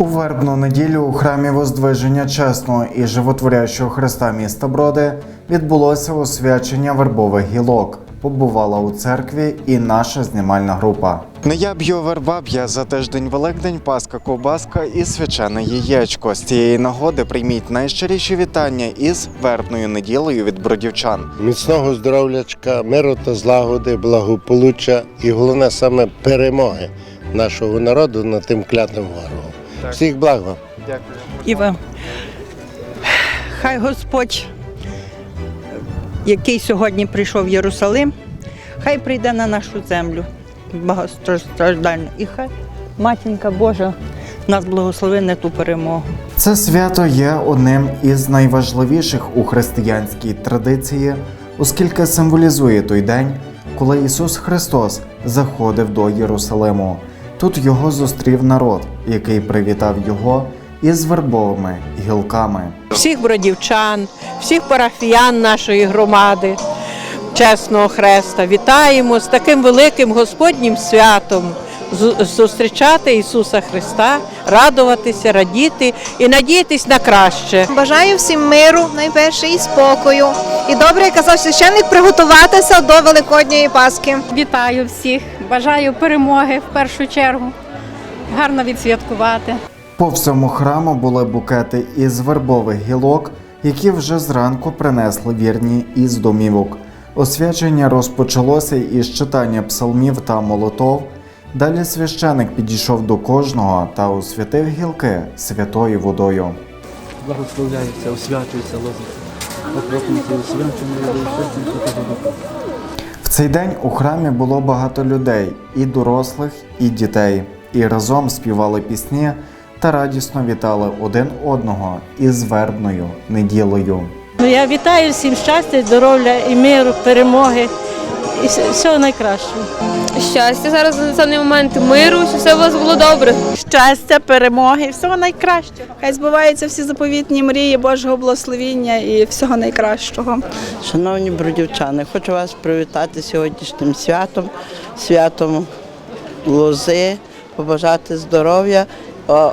У вербну неділю у храмі Воздвиження Чесного і Животворящого Христа міста Броди відбулося освячення вербових гілок. Побувала у церкві і наша знімальна група. Не я б'ю верба б'є за тиждень Великдень, Паска, Ковбаска і свячене яєчко. З цієї нагоди прийміть найщиріші вітання із вербною неділею від бродівчан. Міцного здоров'ячка, миру та злагоди, благополуччя і головне саме перемоги нашого народу над тим клятим ворогом. Всіх благ вам! Дякую. І вам. Хай Господь, який сьогодні прийшов в Єрусалим, хай прийде на нашу землю багатостраждальну. І хай матінка Божа нас благослови на ту перемогу. Це свято є одним із найважливіших у християнській традиції, оскільки символізує той день, коли Ісус Христос заходив до Єрусалиму. Тут його зустрів народ, який привітав його із вербовими гілками. всіх бродівчан, всіх парафіян нашої громади, чесного хреста. Вітаємо з таким великим Господнім святом. Зустрічати Ісуса Христа, радуватися, радіти і надіятись на краще. Бажаю всім миру, найперше і спокою. І добре, казав священник, приготуватися до Великодньої Пасхи. Вітаю всіх, бажаю перемоги в першу чергу. Гарно відсвяткувати. По всьому храму були букети із вербових гілок, які вже зранку принесли вірні із домівок. Освячення розпочалося із читання псалмів та молотов. Далі священик підійшов до кожного та освятив гілки святою водою. благословляється, освячується лоза. Покропниці освячення і цей день у храмі було багато людей, і дорослих, і дітей, і разом співали пісні та радісно вітали один одного із вербною неділею. Ну, я вітаю всім щастя, здоров'я і миру, перемоги і всього найкращого. щастя зараз на даний момент миру, щоб все у вас було добре. щастя, перемоги, всього найкращого. Хай збуваються всі заповітні мрії Божого благословіння і всього найкращого. Шановні бродівчани, хочу вас привітати сьогоднішнім святом, святом лози, побажати здоров'я,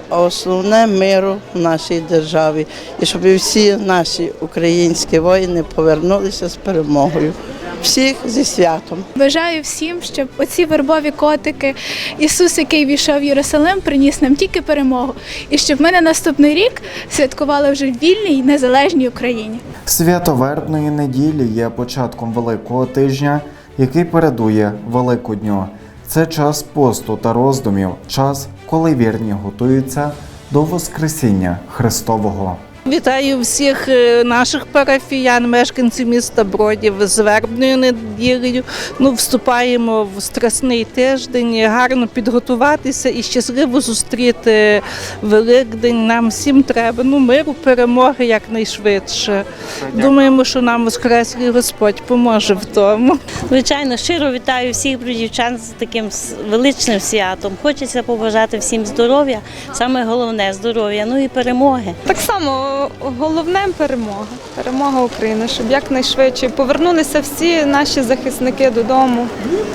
основне миру в нашій державі. І щоб всі наші українські воїни повернулися з перемогою. Всіх зі святом. Бажаю всім, щоб оці вербові котики, Ісус, який війшов в Єрусалим, приніс нам тільки перемогу, і щоб ми на наступний рік святкували вже в вільній незалежній Україні. Свято вербної неділі є початком Великого тижня, який передує Великодню. Це час посту та роздумів, час, коли вірні готуються до Воскресіння Христового. Вітаю всіх е, наших парафіян, мешканців міста Бродів з вербною неділею. Ну, вступаємо в страсний тиждень, гарно підготуватися і щасливо зустріти Великдень. Нам всім треба ну, миру, перемоги якнайшвидше. Думаємо, що нам Воскреслий Господь поможе в тому. Звичайно, щиро вітаю всіх бродівчан з таким величним святом. Хочеться побажати всім здоров'я, саме головне здоров'я, ну і перемоги. Так само головне перемога. Перемога України, щоб якнайшвидше повернулися всі наші захисники додому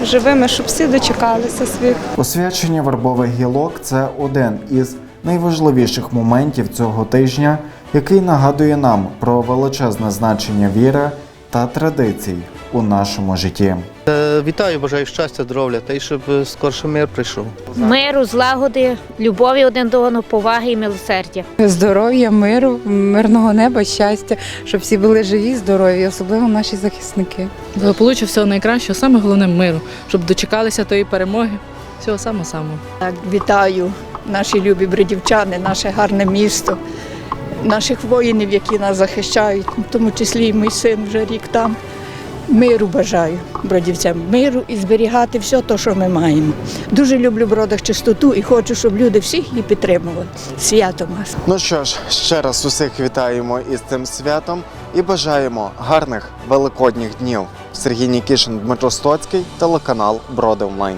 живими, щоб всі дочекалися своїх. Освячення вербових гілок це один із найважливіших моментів цього тижня, який нагадує нам про величезне значення віри та традицій у нашому житті. Е, Вітаю, бажаю щастя, здоров'я та й щоб е, скорше мир прийшов. Миру, злагоди, любові один до одного, поваги і милосердя. Здоров'я, миру, мирного неба, щастя, щоб всі були живі, здорові, особливо наші захисники. Благополуччя всього найкращого, саме головне миру, щоб дочекалися тої перемоги. Всього самого самого. Так, вітаю наші любі бродівчани, наше гарне місто, наших воїнів, які нас захищають, в тому числі і мій син вже рік там. Миру бажаю бродівцям, миру і зберігати все те, що ми маємо. Дуже люблю бродах чистоту і хочу, щоб люди всіх її підтримували. Свято вас! Ну що ж, ще раз усіх вітаємо із цим святом і бажаємо гарних великодніх днів. Сергій Нікішин, Дмитро Стоцький, телеканал Броди Онлайн.